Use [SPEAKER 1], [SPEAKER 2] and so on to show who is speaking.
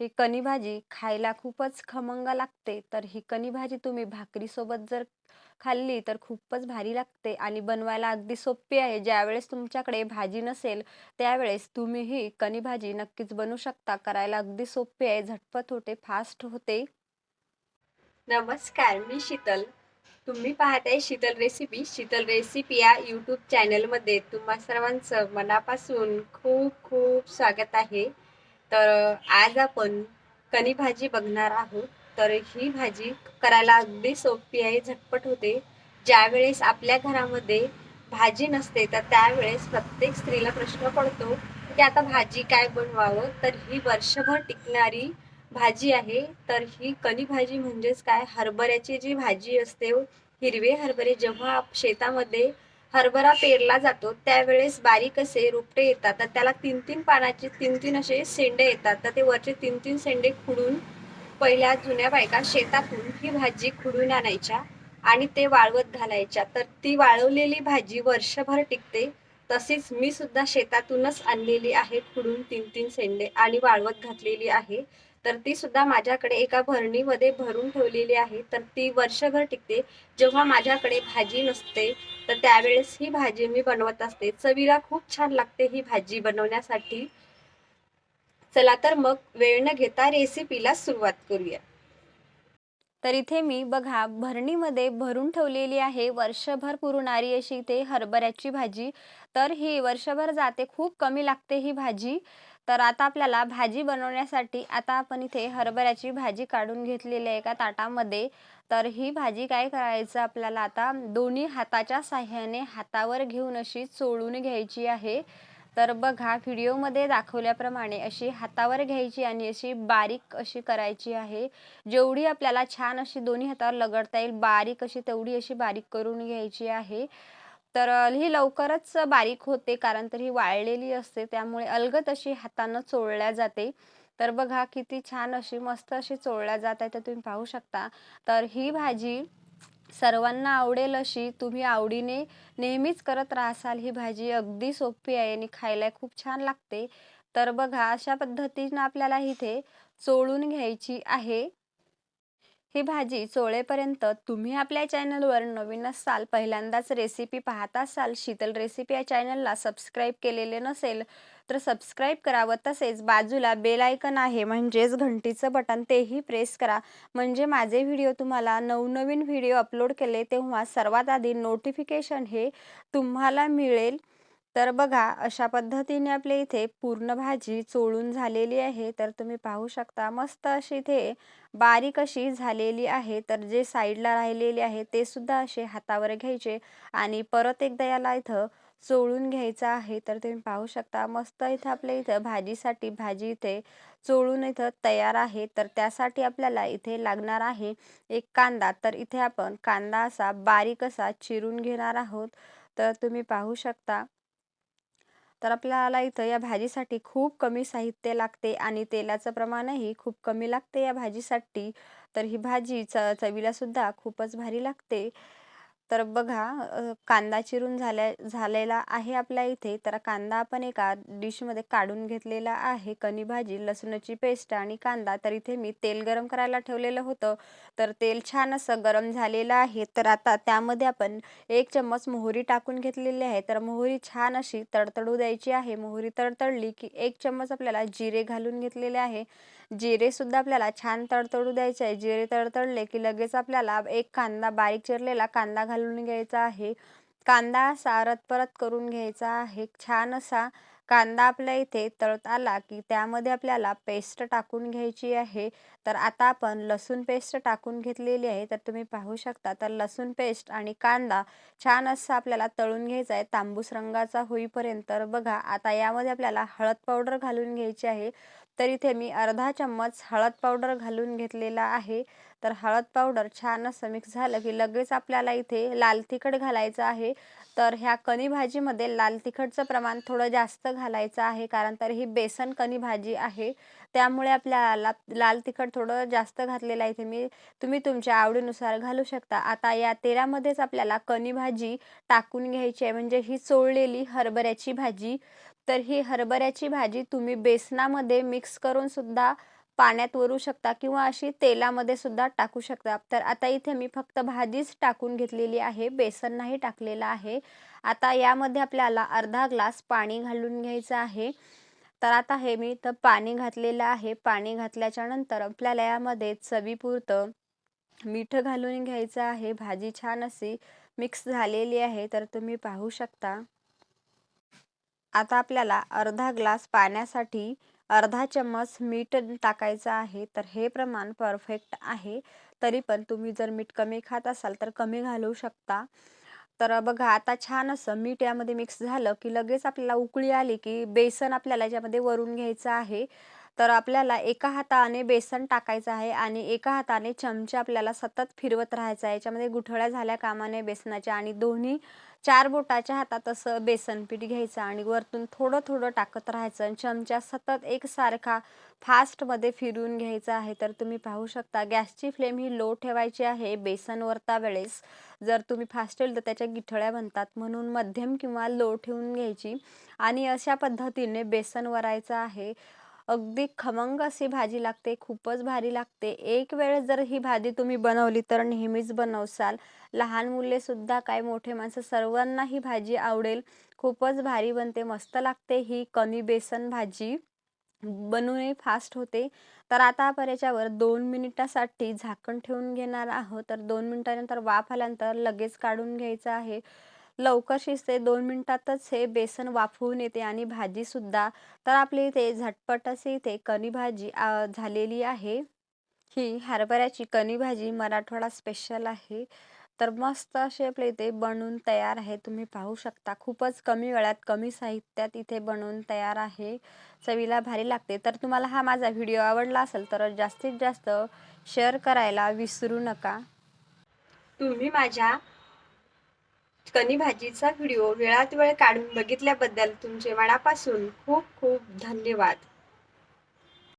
[SPEAKER 1] ही कणी भाजी खायला खूपच खमंग लागते. तर ही कणी भाजी तुम्ही भाकरीसोबत जर खाल्ली तर खूपच भारी लागते आणि बनवायला अगदी सोपी आहे. ज्यावेळेस तुमच्याकडे भाजी नसेल त्यावेळेस तुम्ही ही कणी भाजी नक्कीच बनवू शकता. करायला अगदी सोपी आहे, झटपट होते, फास्ट होते.
[SPEAKER 2] नमस्कार मी शीतल तुम्ही पाहताय शीतल रेसिपी शीतल रेसिपी या यूट्यूब चॅनलमध्ये तुम्हा सर्वांचं मनापासून खूप खूप स्वागत आहे तर आज आपण कणी भाजी बघणार आहोत. तर ही भाजी करायला अगदी सोपी आहे झटपट होते. ज्यावेळेस आपल्या घरामध्ये भाजी नसते तर त्यावेळेस प्रत्येक स्त्रीला प्रश्न पडतो की आता भाजी काय बनवावं? तर ही वर्षभर टिकणारी भाजी आहे. तर ही कणी भाजी म्हणजेच काय? हरभऱ्याची जी भाजी असते हिरवे हरभरे जेव्हा शेतामध्ये हरभरा पेरला जातो त्यावेळेस बारीक असे रोपटे येतात. तर त्याला तीन तीन पानाचे तीन तीन असे सेंडे येतात. तर ते वरचे तीन तीन सेंडे खुडून पहिल्या जुन्या बायका शेतातून ही भाजी खुडून आणायच्या आणि ते वाळवत घालायच्या. तर ती वाळवलेली भाजी वर्षभर टिकते. तसेच मी सुद्धा शेतातूनच आणलेली आहे खुडून तीन तीन सेंडे आणि वाळवत घातलेली आहे. तर ती सुद्धा माझ्याकडे एका भरणीमध्ये भरून ठेवलेली आहे. तर ती वर्षभर टिकते. जेव्हा माझ्याकडे भाजी नसते तर त्यावेळेस ही भाजी मी बनवत असते. चवीला खूप छान लागते ही भाजी बनवण्यासाठी. चला तर मग वेळ न घेता रेसिपीला सुरुवात करूया.
[SPEAKER 1] तर इथे मी बघा भरणीमध्ये भरून ठेवलेली आहे वर्षभर पुरणारी अशी इथे हरभऱ्याची भाजी. तर ही वर्षभर जाते खूप कमी लागते ही भाजी. तर आता आपल्याला भाजी बनवण्यासाठी आता आपण इथे हरभऱ्याची भाजी काढून घेतलेली आहे एका ताटामध्ये. तर ही भाजी काय करायचं आपल्याला आता? दोन्ही हाताच्या साह्याने हातावर घेऊन अशी चोळून घ्यायची आहे. तर बघा व्हिडिओमध्ये दाखवल्याप्रमाणे अशी हातावर घ्यायची आणि अशी बारीक अशी करायची आहे. जेवढी आपल्याला छान अशी दोन्ही हातावर लगडता येईल बारीक अशी तेवढी अशी बारीक करून घ्यायची आहे. तर ही लवकरच बारीक होते कारण तर ही वाळलेली असते. त्यामुळे अलगद अशी हातानं चोळल्या जाते. तर बघा किती छान अशी मस्त अशी चोळल्या जात आहे तर तुम्ही पाहू शकता. तर ही भाजी सर्वांना आवडेल अशी. तुम्ही आवडीने नेहमीच करत राहसाल. ही भाजी अगदी सोपी आहे आणि खायला खूप छान लागते. तर बघा अशा पद्धतीनं आपल्याला इथे चोळून घ्यायची आहे. ती भाजी चोळेपर्यंत तुम्ही आपल्या चॅनलवर नवीन असाल पहिल्यांदाच रेसिपी पाहत असाल शीतल रेसिपी या चॅनलला सबस्क्राईब केलेले नसेल तर सबस्क्राईब करावं. तसेच बाजूला बेल आयकन आहे म्हणजेच घंटीचं बटन तेही प्रेस करा. म्हणजे माझे व्हिडिओ तुम्हाला नवनवीन व्हिडिओ अपलोड केले तेव्हा सर्वात आधी नोटिफिकेशन हे तुम्हाला मिळेल. तर बघा अशा पद्धतीने आपल्या इथे पूर्ण भाजी चोळून झालेली आहे. तर तुम्ही पाहू शकता मस्त अशी इथे बारीक अशी झालेली आहे. तर जे साईडला राहिलेले आहे ते सुद्धा असे हातावर घ्यायचे आणि परत एकदा याला इथं चोळून घ्यायचं आहे. तर तुम्ही पाहू शकता मस्त इथं आपल्या इथं भाजीसाठी भाजी इथे चोळून इथं तयार आहे. तर त्यासाठी आपल्याला इथे लागणार आहे एक कांदा. तर इथे आपण कांदा असा बारीक असा चिरून घेणार आहोत. तर तुम्ही पाहू शकता तर आपल्याला इथं या भाजीसाठी खूप कमी साहित्य लागते आणि तेलाचं प्रमाणही खूप कमी लागते या भाजीसाठी. तर ही भाजी च चवीलासुद्धा खूपच भारी लागते. तर बघा कांदा चिरून झाल्या झालेला आहे आपल्या इथे. तर कांदा आपण एका डिशमध्ये काढून घेतलेला आहे. कणी भाजी लसूणाची पेस्ट आणि कांदा. तर इथे मी तेल गरम करायला ठेवलेलं होतं. तर तेल छान असं गरम झालेलं आहे. तर आता त्यामध्ये आपण एक चम्मच मोहरी टाकून घेतलेली आहे. तर मोहरी छान अशी तडतडू द्यायची आहे. मोहरी तडतडली की एक चम्मच आपल्याला जिरे घालून घेतलेले आहे. जिरेसुद्धा आपल्याला छान तडतडू द्यायचे आहे. जिरे तडतडले की लगेच आपल्याला एक कांदा बारीक चिरलेला कांदा घालून घ्यायचा आहे. कांदा सारत परत करून घ्यायचा आहे. छान असा कांदा आपल्या इथे तळत आला की त्यामध्ये आपल्याला पेस्ट टाकून घ्यायची आहे. तर आता आपण लसूण पेस्ट टाकून घेतलेली आहे. तर तुम्ही पाहू शकता तर लसूण पेस्ट आणि कांदा छान असा आपल्याला तळून घ्यायचा आहे. तांबूस रंगाचा होईपर्यंत तर बघा आता यामध्ये आपल्याला हळद पावडर घालून घ्यायची आहे. तर इथे मी अर्धा चम्मच हळद पावडर घालून घेतलेला आहे. तर हळद पावडर छान असं मिक्स झालं की लगेच आपल्याला इथे लाल तिखट घालायचं आहे. तर ह्या कणी भाजीमध्ये लाल तिखटचं प्रमाण थोडं जास्त घालायचं आहे कारण तर ही बेसन कणी भाजी आहे. त्यामुळे आपल्याला लाल तिखट थोडं जास्त घातलेलं आहे इथे मी. तुम्ही तुमच्या आवडीनुसार घालू शकता. आता या तेलामध्येच आपल्याला कणी भाजी टाकून घ्यायची आहे. म्हणजे ही चोळलेली हरभऱ्याची भाजी. तर ही हरभऱ्याची भाजी तुम्ही बेसनामध्ये मिक्स करून सुद्धा पाण्यात वरू शकता किंवा अशी तेलामध्ये सुद्धा टाकू शकता. तर आता इथे मी फक्त भाजीच टाकून घेतलेली आहे. बेसन नाही टाकलेलं आहे. आता यामध्ये आपल्याला अर्धा ग्लास पाणी घालून घ्यायचं आहे. तर आता हे मी तर पाणी घातलेलं आहे. पाणी घातल्याच्या नंतर आपल्याला यामध्ये चवीपुरतं मीठ घालून घ्यायचं आहे. भाजी छान अशी मिक्स झालेली आहे. तर तुम्ही पाहू शकता. आता आपल्याला अर्धा ग्लास पाण्यासाठी अर्धा चम्मच मीठ टाकायचं आहे. तर हे प्रमाण परफेक्ट आहे. तरी पण तुम्ही जर मीठ कमी खात असाल तर कमी घालू शकता. तर बघा आता छान असं मीठ यामध्ये मिक्स झालं की लगेच आपल्याला उकळी आली की बेसन आपल्याला याच्यामध्ये वरून घ्यायचं आहे. तर आपल्याला एका हाताने बेसन टाकायचं आहे आणि एका हाताने चमचा आपल्याला सतत फिरवत राहायचं आहे. याच्यामध्ये गुठळ्या झाल्या कामाने बेसनाच्या आणि दोन्ही चार बोटाच्या हातात असं बेसन पीठ घ्यायचं आणि वरतून थोडं थोडं टाकत राहायचं आणि चमचा सतत एकसारखा फास्टमध्ये फिरवून घ्यायचा आहे. तर तुम्ही पाहू शकता गॅसची फ्लेम ही लो ठेवायची आहे बेसन वरता वेळेस. जर तुम्ही फास्ट ठेवलं तर त्याच्या गिठळ्या बनतात. म्हणून मध्यम किंवा लो ठेवून घ्यायची. आणि अशा पद्धतीने बेसन वरायचं आहे. अगदी खमंग अशी भाजी लागते खूपच भारी लागते. एक वेळेस जर ही भाजी तुम्ही बनवली तर नेहमीच बनवसाल. लहान मुले सुद्धा काय मोठे माणसं सर्वांना ही भाजी आवडेल. खूपच भारी बनते मस्त लागते ही कमी बेसन भाजी. बनवणे फास्ट होते. तर आता आपण याच्यावर दोन मिनिटासाठी झाकण ठेवून घेणार आहोत. तर दोन मिनिटानंतर वाफ आल्यानंतर लगेच काढून घ्यायचं आहे. लवकर शिजते दोन मिनटातच हे बेसन वाफवून येते आणि भाजीसुद्धा तर आपली इथे झटपट अशी इथे कणी भाजी झालेली आहे. ही हरभऱ्याची कणी भाजी मराठवाडा स्पेशल आहे. तर मस्त असे आपले इथे बनवून तयार आहे. तुम्ही पाहू शकता खूपच कमी वेळात कमी साहित्यात इथे बनवून तयार आहे. चवीला भारी लागते. तर तुम्हाला हा माझा व्हिडिओ आवडला असेल तर जास्तीत जास्त शेअर करायला विसरू नका.
[SPEAKER 2] तुम्ही माझ्या कणी भाजीचा व्हिडिओ वेळात वेळ काढून बघितल्याबद्दल तुमचे मनापासून खूप खूप धन्यवाद.